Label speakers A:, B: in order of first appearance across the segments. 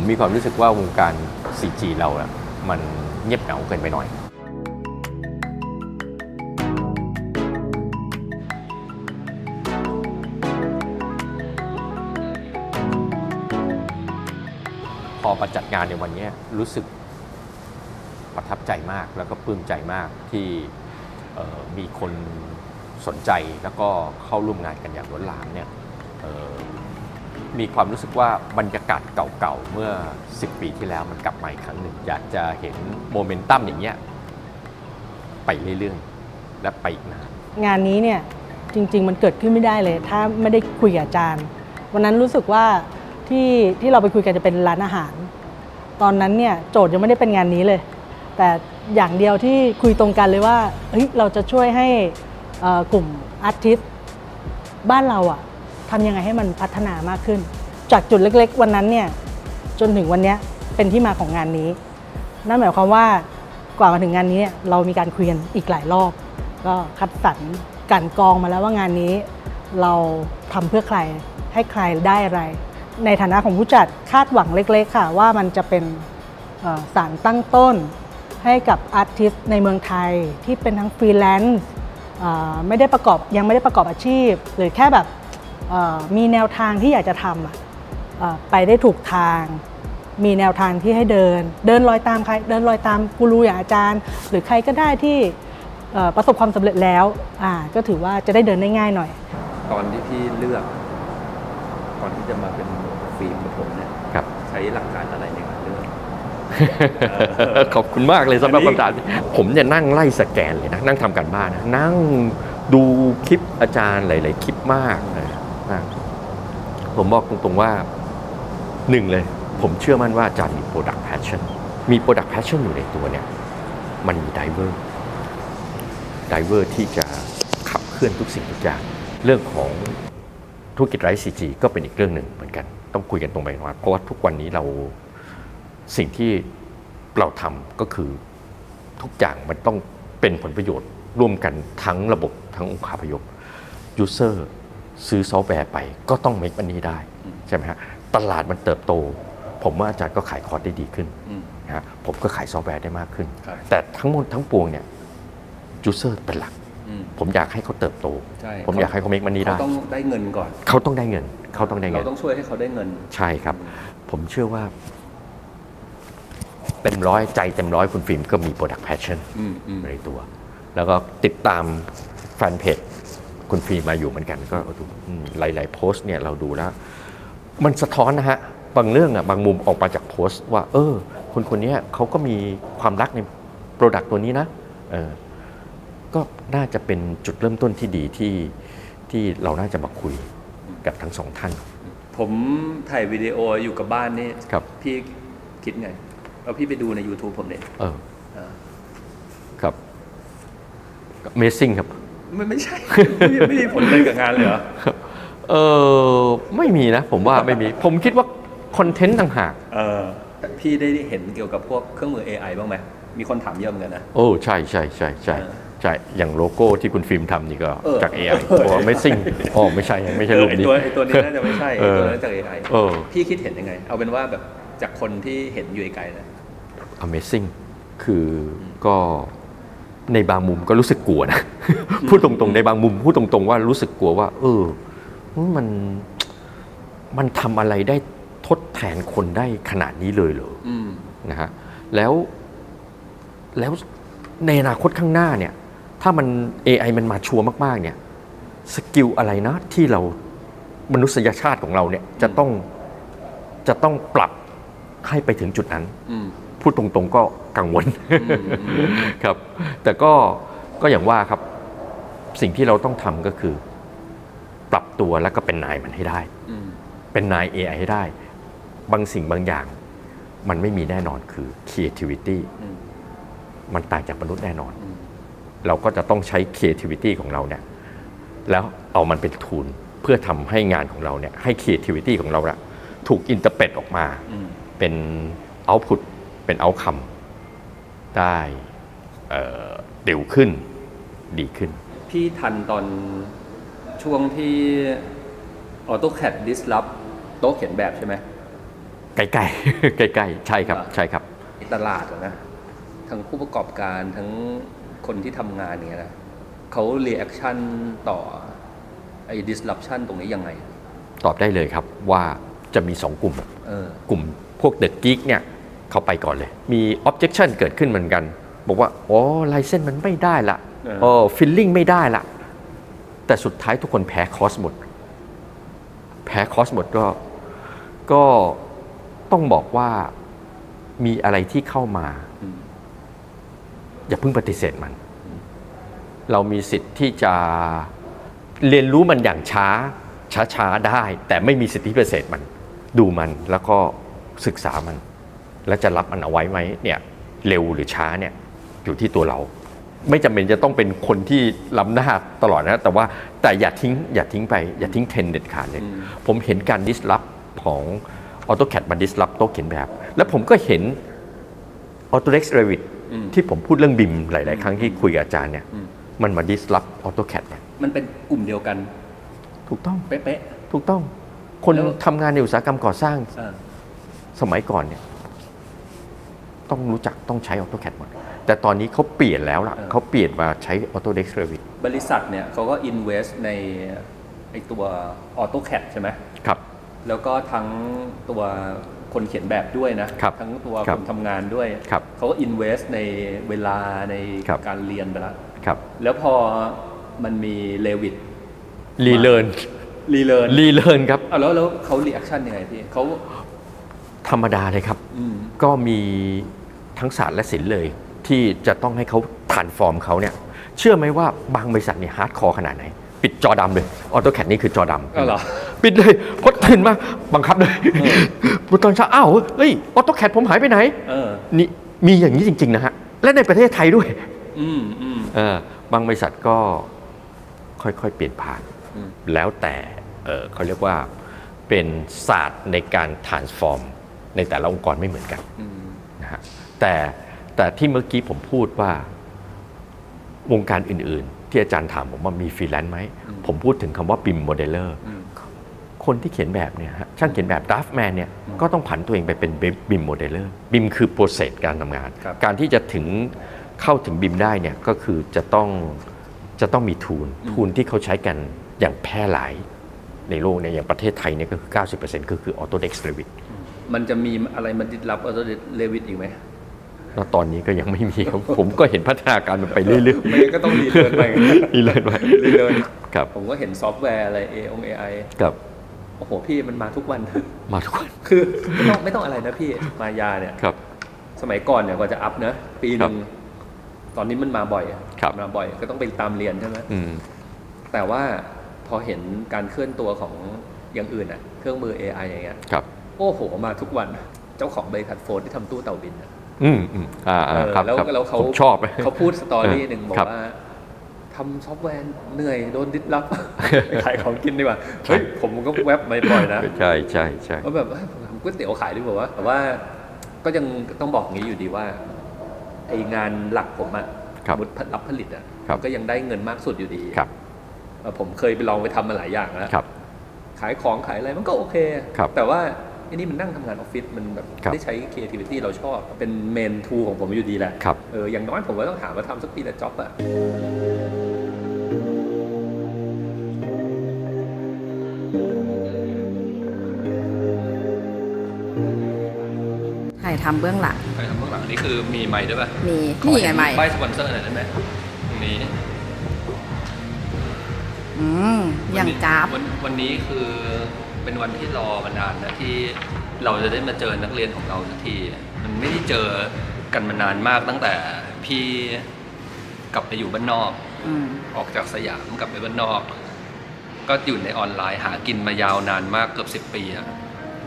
A: ผมมีความรู้สึกว่าวงการ CG เราอะมันเงียบเหงาเกินไปหน่อย พอมาจัดงานในวันนี้รู้สึกประทับใจมากแล้วก็ปลื้มใจมากที่มีคนสนใจแล้วก็เข้าร่วมงานกันอย่างล้นหลามเนี่ย มีความรู้สึกว่าบรรยากาศเก่าๆ เมื่อ 10 ปีที่แล้วมันกลับมาอีกครั้งหนึ่ง อยากจะเห็นโมเมนตัมอย่างเงี้ยไปเรื่อยๆ และไปอีกนาน
B: งานนี้เนี่ยจริง ๆ มันเกิดขึ้นไม่ได้เลย ถ้าไม่ได้คุยกับอาจารย์ วันนั้นรู้สึกว่าที่ที่เราไปคุยกันจะเป็นร้านอาหาร ตอนนั้นเนี่ยโจทย์ยังไม่ได้เป็นงานนี้เลย แต่อย่างเดียวที่คุยตรงกันเลยว่าเฮ้ยเราจะช่วยให้เอ่อกลุ่มอาร์ติสบ้านเราอะ ทำยังไงให้มันพัฒนามากขึ้น จากจุดเล็กๆ วันนั้นเนี่ยจนถึงวันนี้เป็นที่มาของงานนี้ นั่นหมายความว่ากว่ามาถึงงานนี้เนี่ยเรามีการคุยกันอีกหลายรอบ ก็คัดสรรกันกรองมาแล้วว่างานนี้ เราทำเพื่อใครให้ใครได้อะไร ในฐานะของผู้จัดคาดหวังเล็ก ๆ ค่ะ ว่ามันจะเป็นสารตั้งต้นให้กับอาร์ติสในเมืองไทยที่เป็นทั้งฟรีแลนซ์ไม่ได้ประกอบยังไม่ได้ประกอบอาชีพ หรือแค่แบบ มีแนวทางที่อยากจะทำอะเอ่อไปได้ถูกทาง มีแนวทางที่ให้เดิน เดินรอยตามใครเดินรอยตามกูรูอย่างอาจารย์ หรือใครก็ได้ที่เอ่อประสบความสำเร็จแล้วอ่าก็ถือว่าจะได้เดินได้ง่ายหน่อย
C: ตอนที่พี่เลือก ก่อนที่จะมาเป็นฟิล์มกับผมเนี่ย
A: ครับ
C: ใช้หลักการอะไรในการเลือก
A: ขอบคุณมากเลยสำหรับ
C: อันนี้
A: คำถามผมเนี่ยนั่งไล่สแกนเลยนะ นั่งทำกันบ้านนะนั่งดูคลิปอาจารย์หลาย ๆ คลิปมากเล มากผมบอกตรงๆว่าหนึ่งเลย ผมเชื่อมั่นว่าอาจารย์มี Product Passion มี Product Passion อยู่ในตัวเนี่ย มันมี Diver Diver ที่จะขับเคลื่อนทุกสิ่งทุกอย่าง เรื่องของธุรกิจไร้ CG ก็เป็นอีกเรื่องหนึ่งเหมือนกัน ต้องคุยกันตรงไปตรงมาเพราะว่าทุกวันนี้เราสิ่งที่เราทำก็คือทุกอย่างมันต้องเป็นผลประโยชน์ร่วมกันทั้งระบบทั้งองค์คาพยพยูเซอร์ ซื้อซอฟต์แวร์ไปก็ต้อง make มันนี้ได้ใช่ไหมฮะตลาดมันเติบโต ผมว่าอาจารย์ก็ขายคอร์สได้ดีขึ้น
C: อืม
A: นะฮะผมก็ขายซอฟต์แวร์ได้มากขึ้น
C: ครับ
A: แต่ทั้งหมดทั้งปวงเนี่ยยูเซอร์เป็นหลัก
C: อืม
A: ผมอยากให้เขาเติบโต
C: ใช่
A: ผมอยากให้เขา make มันนี้
C: เขา
A: ได้
C: ต้องได้เงินก่อน
A: เขาต้องได้เงิน เขาต้องได้เงิ
C: เรา
A: น
C: ต้องช่วยให้เขาได้เงิน
A: ใช่ครับ ผมเชื่อว่าเต็มร้อยใจเต็มร้อยคุณฟิล์มก็มี Product Passion
C: อืมอืม
A: ในตัว แล้วก็ติดตามแฟนเพจ คุณฟิล์มมาอยู่เหมือนกันก็ดูอืมหลาย ๆ โพสต์เนี่ยเราดูแล้ว มันสะท้อนนะฮะ บางเรื่องอะบางมุมออกมาจากโพสต์ว่า เออ คนคนเนี้ยเขาก็มีความรักในโปรดักต์ตัวนี้นะเออก็น่าจะเป็นจุดเริ่มต้นที่ดีที่ที่เราน่าจะมาคุยกับทั้งสองท่าน
C: ผมถ่ายวิดีโออยู่กับบ้านนี่
A: ครับ
C: พี่คิดไงเอาพี่ไปดูใน YouTube ผมเนี่ย
A: เออ
C: อ่า
A: ครับ Amazing ครับ
C: ไม่ไม่ใช่ไม่ไม่มีผลเลยกับงานเลยเหรอ
A: เออไม่มีนะ ผมว่าไม่มี ผมคิดว่าคอนเทนต์ต่างหาก
C: เออแต่พี่ได้เห็นเกี่ยวกับพวกเครื่องมือ AI บ้างไหมมีคนถามเยอะเหมือนกันนะ
A: โอ้ใช่ใช่ใช่ใช่
C: เออ
A: ใช่อย่างโลโก้ที่คุณฟิล์มทำนี่ก็
C: เออ
A: จาก AI โอ้ไม่ซิ่งอ๋อไม่ใช่ไม่ใช่
C: เอ
A: รู
C: อ
A: ป
C: ไอ
A: นี้
C: ตัวไอตัวนี้น่าจะไม่ใช่
A: เอ
C: ไอ
A: อ
C: ตัวนั้นจาก AI
A: เออ
C: พี่คิดเห็นยังไง เอาเป็นว่าแบบจากคนที่เห็นอยู่ไกลๆนะ
A: Amazing คือก็ ในบางมุมก็รู้สึกกลัวนะ พูดตรงๆ ในบางมุมพูดตรงๆ ว่ารู้สึกกลัวว่า เออ มันมันทำอะไรได้ทดแทนคนได้ขนาดนี้เลยเหรอ
C: อืม
A: นะฮะแล้วแล้วในอนาคตข้างหน้าเนี่ย ถ้ามัน AI มันมาชัวร์มากๆ เนี่ยสกิลอะไรนะ ที่เรามนุษยชาติของเราเนี่ย จะต้องจะต้องปรับให้ไปถึงจุดนั้น
C: อืม
A: พูดตรงๆก็กังวล
C: อืมอืม
A: ครับ แต่ก็ก็อย่างว่าครับสิ่งที่เราต้องทำก็คือ ปรับตัวแล้วก็เป็นนายมันให้ได้
C: อืม
A: เป็นนาย AI ให้ได้ บางสิ่งบางอย่าง มันไม่มีแน่นอนคือ creativity
C: อืม
A: มันต่างจากมนุษย์แน่นอน
C: อืม
A: เราก็จะต้องใช้ creativity ของเราเนี่ย แล้วเอามันเป็นทูลเพื่อทำให้งานของเราเนี่ยให้ creativity ของเราละถูกอินเตอร์เ t ออกมา
C: อืม
A: เป็น output เป็น outcome ได้เอ่อเร็วขึ้นดีขึ้น
C: พี่ทันตอนช่วงที่ AutoCAD disrupt โต๊ะเขียนแบบใช่ไหม
A: ใกล้ๆใกล้ๆใช่ครับใช่ครับ
C: ตลาดอะนะ ทั้งผู้ประกอบการทั้งคนที่ทำงานเนี้ยนะเขาเรีแอคชั่นต่อไอ้ disruption ตรงนี้ยังไง
A: ตอบได้เลยครับว่าจะมี2กลุ่ม
C: เออ
A: กลุ่มพวกเด็กกิ๊กเนี่ย เขาไปก่อนเลย มี objection เกิดขึ้นเหมือนกัน บอกว่าโอ้ไลเซนมันไม่ได้ละ
C: เออ
A: โอ้ฟิลลิ่งไม่ได้ละ แต่สุดท้ายทุกคนแพ้คอสหมด แพ้คอสหมดก็ ก็ต้องบอกว่ามีอะไรที่เข้ามา
C: อืม
A: อย่าเพิ่งปฏิเสธมัน เรามีสิทธิ์ที่จะเรียนรู้มันอย่างช้า ช้าๆได้ แต่ไม่มีสิทธิพิเศษมัน ดูมันแล้วก็ศึกษามัน แล้วจะรับมันเอาไว้ไหมเนี่ยเร็วหรือช้าเนี่ยอยู่ที่ตัวเรา ไม่จำเป็นจะต้องเป็นคนที่ล้ำหน้าตลอดนะแต่ว่าแต่อย่าทิ้งอย่าทิ้งไป อย่าทิ้งเทรนด์เด็ดขาดเลย
C: อืม
A: ผมเห็นการดิสล u p ของ AutoCAD มาดิสล u p โต๊ะเขียนแบบ แล้วผมก็เห็น Autodesk Revit
C: อืม
A: ที่ผมพูดเรื่องบิมหลาย ๆ ครั้งที่คุยกับอาจารย์เนี่ย
C: อืม
A: มันมา disrupt AutoCAD เนี่ย
C: มันเป็นกลุ่มเดียวกัน
A: ถูกต้อง
C: เป๊ะ
A: ถูกต้อง คน
C: แล้ว
A: ทำงานในอุตสาหกรรมก่อสร้าง
C: ๆอ่า
A: สมัยก่อนเนี่ย ต้องรู้จักต้องใช้ AutoCAD หมด แต่ตอนนี้เขาเปลี่ยนแล้วล่ะเขาเปลี่ยนมาใช้ Autodesk Revit
C: บริษัทเนี่ยเขาก็ invest ในไอตัว AutoCAD ใช่ไหม
A: ครับ
C: แล้วก็ทั้งตัวคนเขียนแบบด้วยนะ
A: ครับ
C: ทั้งตัว
A: ครั
C: ค
A: บ
C: นทำงานด้วย
A: ครับ
C: เขาก็ invest ในเวลาใน
A: ครับ
C: การเรียนไปแล้ว
A: ครับ
C: แล้วพอมันมีเลวิ t
A: รีเลิร์น
C: รีเลิร์น
A: รีเลิร์นครับ
C: อะแล้วแล้วเขา reaction ยังไงพี่เขา
A: ธรรมดาเลยครับ
C: อืม
A: ก็มี ทั้งศาสตร์และศิลป์เลย ที่จะต้องให้เขาทานฟอร์มเขาเนี่ยเชื่อไหมว่าบางบริษัทเนี่ยฮาร์ดคอร์ขนาดไหน ปิดจอดำเลยออโตแคดนี่คือจอดำ
C: อ้าวเหรอ
A: ปิดเลยพอตื่นมาบังคับเลยตอนเช้าอ้าวเฮ้ยออโตแคดผมหายไปไหน
C: เออ
A: นี่มีอย่างนี้จริง ๆ นะฮะ และในประเทศไทยด้วย
C: อืมอืม
A: เออบางบริษัทก็ค่อยๆ เปลี่ยนผ่าน
C: อืม
A: แล้วแต่เออเขาเรียกว่าเป็นศาสตร์ในการ transform ในแต่ละองค์กรไม่เหมือนกัน
C: อืม
A: นะฮะ แต่แต่ที่เมื่อกี้ผมพูดว่าวงการอื่น ๆ ที่อาจารย์ถามผมว่ามีฟรีแลนซ์ไหม ผมพูดถึงคำว่าบิมโมเดลเลอร์
C: อืม
A: คนที่เขียนแบบเนี่ยฮะช่างเขียนแบบด r a ฟ t แมนเนี่ยก็ต้องผันตัวเองไปเป็นบิมโมเดลเลอร์บิมคือโปรเซสการทำงาน
C: ครับ
A: การที่จะถึงเข้าถึงบิมได้เนี่ยก็คือจะต้องจะต้องมีทูลทูลที่เขาใช้กันอย่างแพร่หลายในโลกเนี่ยอย่างประเทศไทยเนี่ยก็คือ 90%ก็คือ Autodesk Revit
C: มันจะมีอะไรมาดิดรับออโตเลวิ t อีกไหม
A: แล้วตอนนี้ก็ยังไม่มีครับ ผมก็เห็นพัฒนาการมันไปเรื่อย
C: ไม่งั้นก็ต้องรีเลิร์นไป
A: ๆนี่เลยไป
C: รีเลิร์น
A: ครับ
C: ผมก็เห็นซอฟต์แวร์อะไร A อง AI
A: กับ
C: โอ้โหพี่มันมาทุกวัน
A: มาทุกคน
C: คือไม่ต้องไม่ต้องอะไรนะพี่มายาเนี่ย
A: ครับ
C: สมัยก่อนเนี่ยกว่าจะอัพนะปีหนึ่ง
A: ครับ
C: ตอนนี้มันมาบ่อยอะ
A: ครับ
C: มาบ่อยก็ต้องไปตามเรียนใช่ไหม
A: อืม
C: แต่ว่าพอเห็นการเคลื่อนตัวของอย่างอื่นอะเครื่องมือ AI อย่างเงี้ย
A: ครับ
C: โอ้โห มาทุกวัน เจ้าของบริษัทโฟนที่ทำตู้เต่าบินอะ
A: อืมอืมอ่า
C: เอ
A: อ่า
C: อ
A: ครับ
C: แล้ว
A: ครับ
C: แล้วเขา
A: ผมชอบ
C: เขาพูดสตอรี่หนึ่งบอก
A: ครับ
C: ว่าทำซอฟต์แวร์เหนื่อยโดนดิสรับ ไปขายของกินดีกว่าเฮ้ยผมก็แวบไม่บ่อยนะ
A: ใช่ใช่ใช่
C: ว่าแบบเฮ้ยผมทำก๋วยเตี๋ยวขายดีกว่าวะแต่ว่าก็ยังต้องบอกอย่างนี้อยู่ดีว่าไองานหลักผมอะ
A: ครับ
C: มุดรับผลิตอะ
A: ครับ
C: ก็ยังได้เงินมากสุดอยู่ดี
A: ครับ
C: เอ่อผมเคยไปลองไปทำมาหลายอย่างแล้ว
A: ครับ
C: ขายของขายอะไรมันก็โอเค
A: ครับ
C: แต่ว่า ไอันนี้มันนั่งทำงานออฟฟิศมันแบบ
A: ครับ
C: ได้ใช้ creativity เราชอบเป็นเมนทูของผมอยู่ดีแหละ
A: ครับ
C: เอออย่างน้อยผมก็ต้องหามาทำสักปีละจ็อบอะ
D: ถ่ายทำเบื้องหลัง
C: ใครทำเบื้องหลังนี่คือมีไม้ด้วยป่ะ
D: มีนี่ไงใหม่
C: ใบสปอนเซอร์หน่อยได้ไหมตรงนี้
D: อืมอย่างจ้าบ
C: วันวันนี้คือ เป็นวันที่รอมานานนะที่เราจะได้มาเจอนักเรียนของเราสักที มันไม่ได้เจอกันมานานมากตั้งแต่พี่กลับไปอยู่บ้านนอก
D: อืม
C: ออกจากสยามกลับไปบ้านนอก ก็อยู่ในออนไลน์หากินมายาวนานมากเกือบสิบปีอะ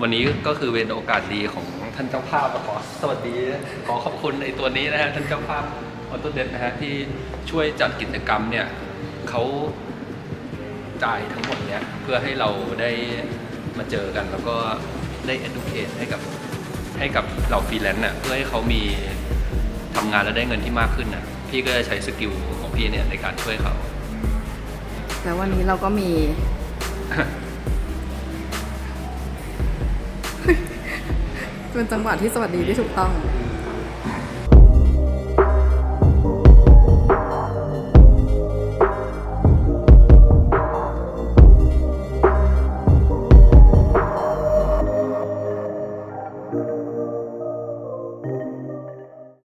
C: วันนี้ก็คือเป็นโอกาสดีของท่านเจ้าภาพขอสวัสดีขอขอบคุณไอ้ตัวนี้นะฮะท่านเจ้าภาพออโตเดนนะฮะที่ช่วยจัดกิจกรรมเนี่ยเขาจ่ายทั้งหมดเนี่ยเพื่อให้เราได้ มาเจอกัน แล้วก็ได้ educate ให้กับให้กับเราฟรีแลนซ์น่ะเพื่อให้เขามีทำงานแล้วได้เงินที่มากขึ้นน่ะพี่ก็จะใช้สกิลของพี่เนี่ยในการช่วยเขา
D: แล้ววันนี้เราก็มี
E: เป็นจังหวะที่สวัสดีที่ถูกต้อง
F: อืม